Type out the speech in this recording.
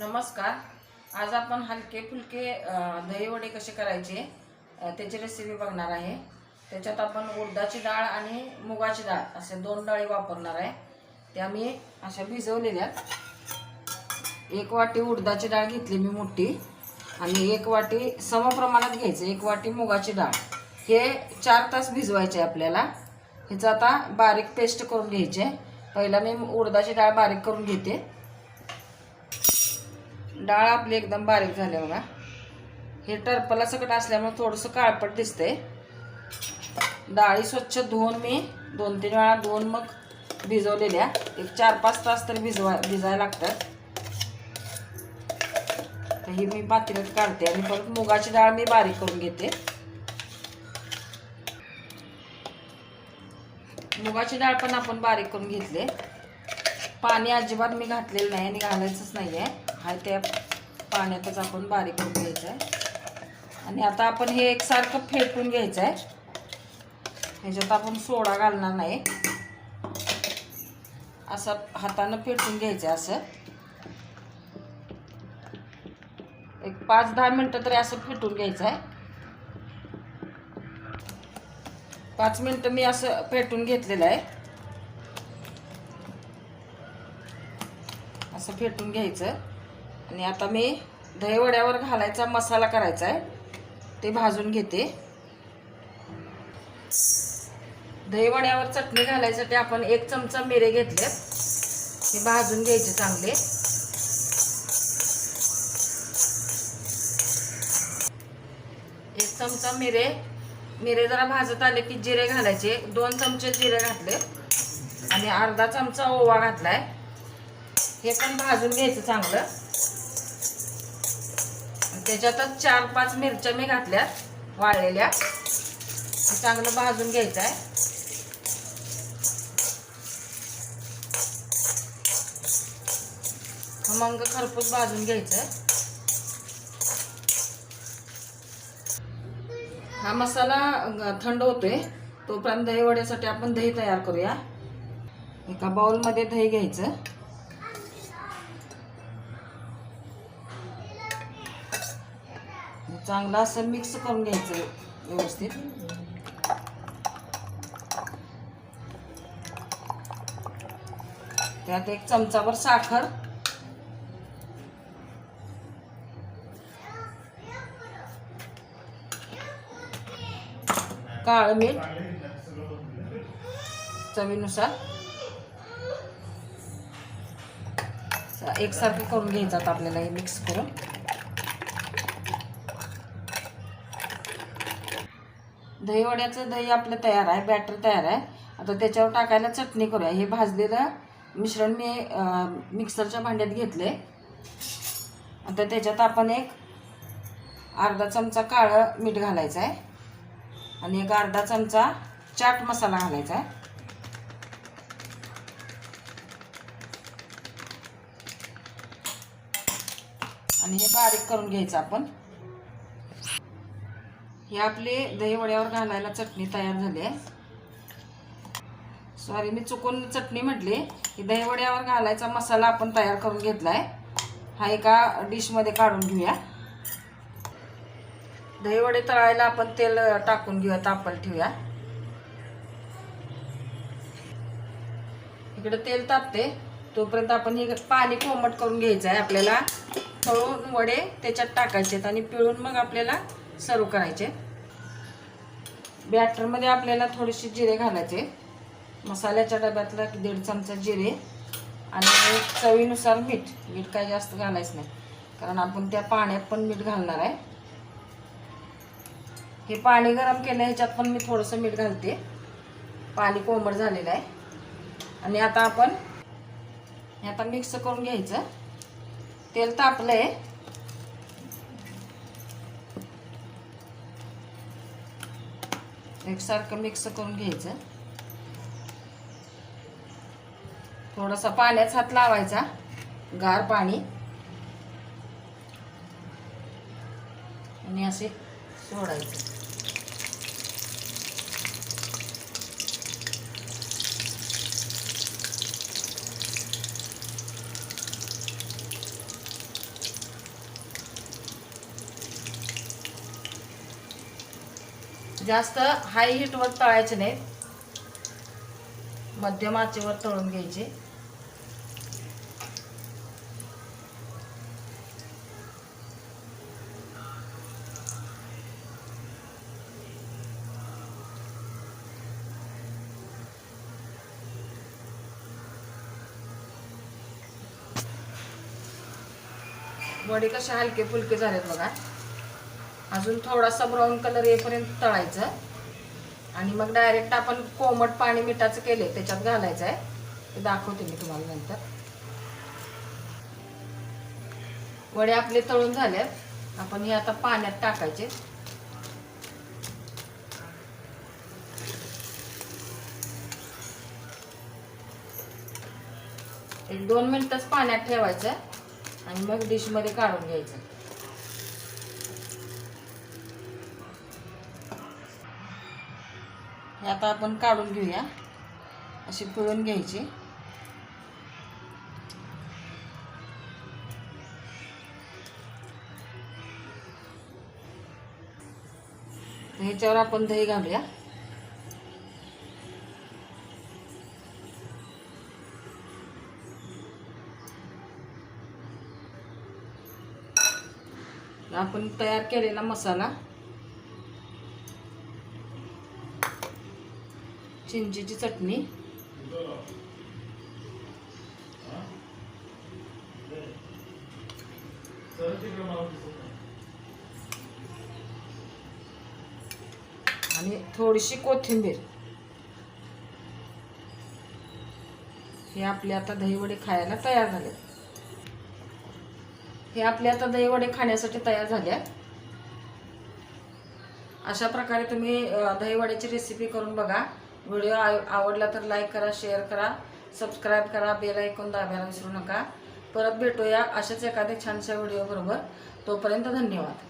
नमस्कार. आज आपण हलके फुलके दहीवडे कसे करायचे त्याची रेसिपी बघणार आहे. त्याच्यात आपण उडदाची डाळ आणि मुगाची डाळ असे दोन डाळी वापरणार आहे. त्या मी अशा भिजवलेल्या. एक वाटी उडदाची डाळ घेतली मी मोठी आणि एक वाटी समप्रमाणात घ्यायचं. एक वाटी मुगाची डाळ. हे चार तास भिजवायचे आपल्याला. ह्याचं आता बारीक पेस्ट करून घ्यायचे. पहिला मी उडदाची डाळ बारीक करून घेते. डाळ आपली एकदम बारीक झाली बघा. हे टरपला सकट असल्यामुळे थोडंसं काळपट दिसतंय. डाळी स्वच्छ धुवून मी दोन तीन वेळा धुवून मग भिजवलेल्या. एक चार पाच तास तरी भिजवा भिजायला लागतात. तर ही मी पातेल्यात काढते आणि परत मुगाची डाळ मी बारीक करून घेते. मुगाची डाळ पण आपण बारीक करून घेतले. पाणी अजिबात मी घातलेलं नाही आणि घालायचंच नाही आहे हा त्या पाण्यातच आपण बारीक करून घ्यायचं आहे आणि आता आपण हे एकसारखं फेटून घ्यायचं आहे ह्याच्यात आपण सोडा घालणार नाही. असं हातानं फेटून घ्यायचं आहे असं. एक पाच दहा मिनटं तरी असं फेटून घ्यायचं आहे पाच मिनटं मी असं फेटून घेतलेलं आहे. असं फेटून घ्यायचं. आणि आता मी दहीवड्यावर घालायचा मसाला करायचा आहे. ते भाजून घेते. दहीवड्यावर चटणी घालायसाठी आपण एक चमचा मिरे घेतले. हे भाजून घ्यायचे चांगले. एक चमचा मिरे. मिरे जरा भाजत आले की जिरे घालायचे. दोन चमचे जिरे घातले. आणि अर्धा चमचा ओवा घातलाय. हे पण भाजून घ्यायचं चांगलं. त्याच्यातच चार पाच मिरच्या मी घातल्या वाळलेल्या. चांगलं भाजून घ्यायचं आहे मग खरपूस भाजून घ्यायचं हा मसाला थंड होतोय. तोपर्यंत दही वड्यासाठी आपण दही तयार करूया. एका बाउलमध्ये दही घ्यायचं. चांगलं असं मिक्स करून घ्यायचं व्यवस्थित. त्यात एक चमचाभर साखर. काळं मीठ. चवीनुसार. एकसारखं करून घ्यायचं आता आपल्याला हे मिक्स करून. दहीवड्याचं दही आपलं तयार आहे बॅटर तयार आहे. आता त्याच्यावर टाकायला चटणी करूया. हे भाजलेलं मिश्रण मी मिक्सरच्या भांड्यात घेतले. आता त्याच्यात आपण एक अर्धा चमचा काळं मीठ घालायचं आहे आणि एक अर्धा चमचा चाट मसाला घालायचा आहे आणि हे बारीक करून घ्यायचं आपण. हे आपले दहीवड्यावर घालायला चटणी तयार झाली आहे. सॉरी मी चुकून चटणी म्हटली. की दहीवड्यावर घालायचा मसाला आपण तयार करून घेतला आहे हा एका डिशमध्ये काढून घेऊया. दहीवडे तळायला आपण तेल टाकून घेऊया तापल ठेवूया. इकडे तेल तापते. तोपर्यंत आपण हे पाणी कोमट करून घ्यायचं आहे. आपल्याला तळून वडे त्याच्यात टाकायचे आहेत आणि पिळून मग आपल्याला सर्व करायचे. बॅटरमध्ये आपल्याला थोडेसे जिरे घालायचे. मसाल्याच्या डब्यातला दीड चमचा जिरे आणि चवीनुसार मीठ. मीठ काही जास्त घालायचं नाही. कारण आपण त्या पाण्यात पण मीठ घालणार आहे. हे पाणी गरम केलं ह्याच्यात पण मी थोडंसं मीठ घालते. पाणी कोमट झालेलं आहे. आणि आता आपण हे आता मिक्स करून घ्यायचं. तेल तापलं आहे एकसारखं मिक्स करून घ्यायचं. थोडासा पाण्याचा हात लावायचा गार पाणी. आणि असे सोडायचं. जास्त हाय हीटवर तळायचे नाहीत. मध्यम आचेवर तळून घ्यायचे. वडे कसे हलके फुलके झालेत बघा. अजून थोडासा ब्राऊन कलर येईपर्यंत तळायचा. आणि मग डायरेक्ट आपण कोमट पाणी मिठाचं केले त्याच्यात घालायचं आहे. ते दाखवते मी तुम्हाला नंतर. वडे आपले तळून झाले आपण हे आता पाण्यात टाकायचे. एक दोन मिनिटच पाण्यात ठेवायचं. आणि मग डिशमध्ये काढून घ्यायचं. हे आता आपण काढून घेऊया. अशी पिळून घ्यायची. ह्याच्यावर आपण दही घालूया. आपण तयार केलेला मसाला चिंचेची चटणी. आणि थोडीशी कोथिंबीर. हे आपले आता दहीवडे खायला तयार झाले हे आपले आता दहीवडे खाण्यासाठी तयार झाले आहेत. अशा प्रकारे तुम्ही दहीवड्याची रेसिपी करून बघा. व्हिडिओ आव- आवडला तर लाईक करा शेअर करा सबस्क्राईब करा बेल ऐकून दाबायला विसरू नका. परत भेटूया अशाच एखाद्या छानशा व्हिडिओ बरोबर तोपर्यंत धन्यवाद.